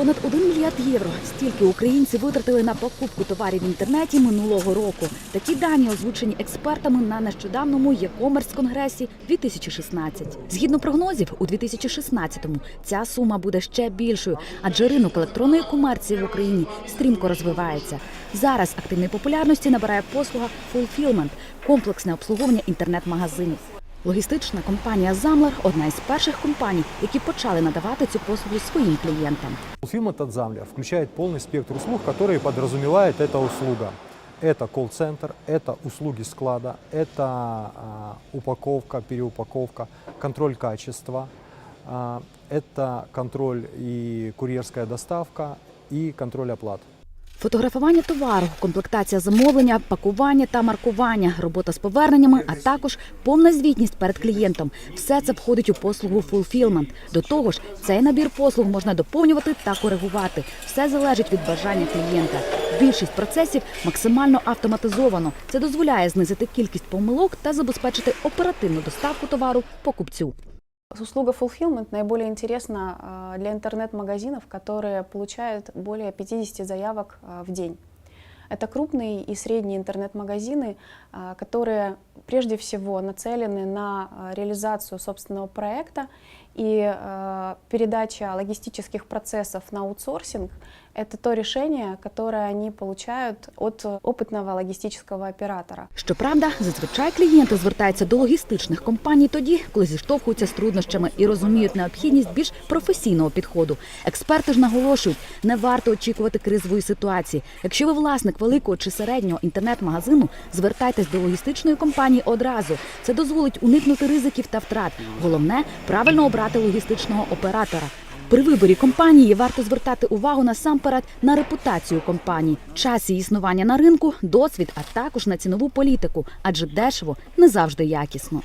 Понад 1 мільярд євро. Стільки українці витратили на покупку товарів в інтернеті минулого року. Такі дані озвучені експертами на нещодавному e-commerce конгресі 2016. Згідно прогнозів, у 2016-му ця сума буде ще більшою, адже ринок електронної комерції в Україні стрімко розвивається. Зараз активної популярності набирає послуга Fulfillment – комплексне обслуговування інтернет-магазинів. Логістична компанія Замлер одна із перших компаній, які почали надавати цю послугу своїм клієнтам. Fulfillment от Замля включает полный спектр услуг, которые подразумевает эта услуга. Это колл-центр, это услуги склада, это а, упаковка, переупаковка, контроль качества, а, это контроль и курьерская доставка и контроль оплат. Фотографування товару, комплектація замовлення, пакування та маркування, робота з поверненнями, а також повна звітність перед клієнтом. Все це входить у послугу Fulfillment. До того ж, цей набір послуг можна доповнювати та коригувати. Все залежить від бажання клієнта. Більшість процесів максимально автоматизовано. Це дозволяє знизити кількість помилок та забезпечити оперативну доставку товару покупцю. Услуга Fulfillment наиболее интересна а, для интернет-магазинов, которые получают более 50 заявок а, в день. Это крупные и средние интернет-магазины, а, которые прежде всего нацелены на а, реализацию собственного проекта и а, передача логистических процессов на аутсорсинг – это то решение, которое они получают от опытного логистического оператора. Щоправда, зазвичай клієнти звертаються до логістичних компаній тоді, коли зіштовхуються з труднощами і розуміють необхідність більш професійного підходу. Експерти ж наголошують, не варто очікувати кризової ситуації. Якщо ви власник великого чи середнього інтернет-магазину, звертайтесь до логістичної компанії одразу. Це дозволить уникнути ризиків та втрат. Головне правильно обрати логістичного оператора. При виборі компанії варто звертати увагу насамперед на репутацію компанії, час її існування на ринку, досвід, а також на цінову політику, адже дешево не завжди якісно.